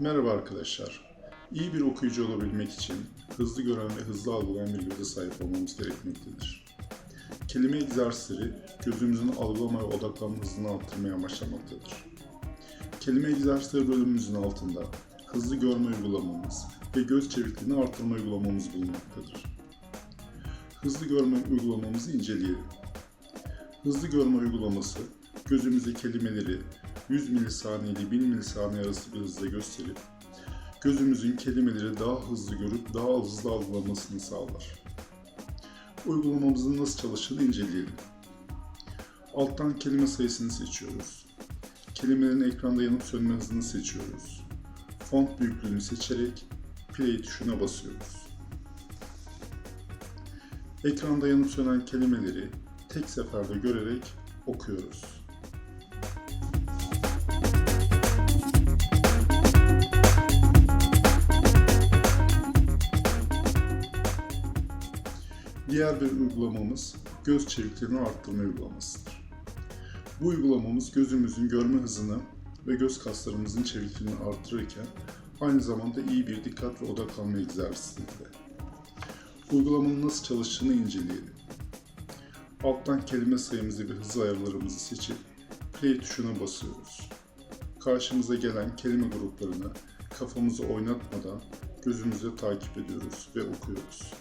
Merhaba arkadaşlar. İyi bir okuyucu olabilmek için hızlı gören ve hızlı algılayan bir göze sahip olmamız gerekmektedir. Kelime egzersizleri gözümüzün algılama ve odaklanma hızını arttırmaya amaçlamaktadır. Kelime egzersizleri bölümümüzün altında hızlı görme uygulamamız ve göz çevikliğini arttırma uygulamamız bulunmaktadır. Hızlı görme uygulamamızı inceleyelim. Hızlı görme uygulaması gözümüze kelimeleri 100 milisaniye ile 1000 milisaniye arası bir hızla gösterip gözümüzün kelimeleri daha hızlı görüp daha hızlı algılamasını sağlar. Uygulamamızın nasıl çalıştığını inceleyelim. Alttan kelime sayısını seçiyoruz. Kelimelerin ekranda yanıp sönme hızını seçiyoruz. Font büyüklüğünü seçerek play tuşuna basıyoruz. Ekranda yanıp sönen kelimeleri tek seferde görerek okuyoruz. Diğer bir uygulamamız göz çevikliğini arttırma uygulamasıdır. Bu uygulamamız gözümüzün görme hızını ve göz kaslarımızın çevikliğini arttırırken aynı zamanda iyi bir dikkat ve odaklanma egzersizinde. Uygulamanın nasıl çalıştığını inceleyelim. Alttan kelime sayımızı ve hız ayarlarımızı seçip play tuşuna basıyoruz. Karşımıza gelen kelime gruplarını kafamızı oynatmadan gözümüzle takip ediyoruz ve okuyoruz.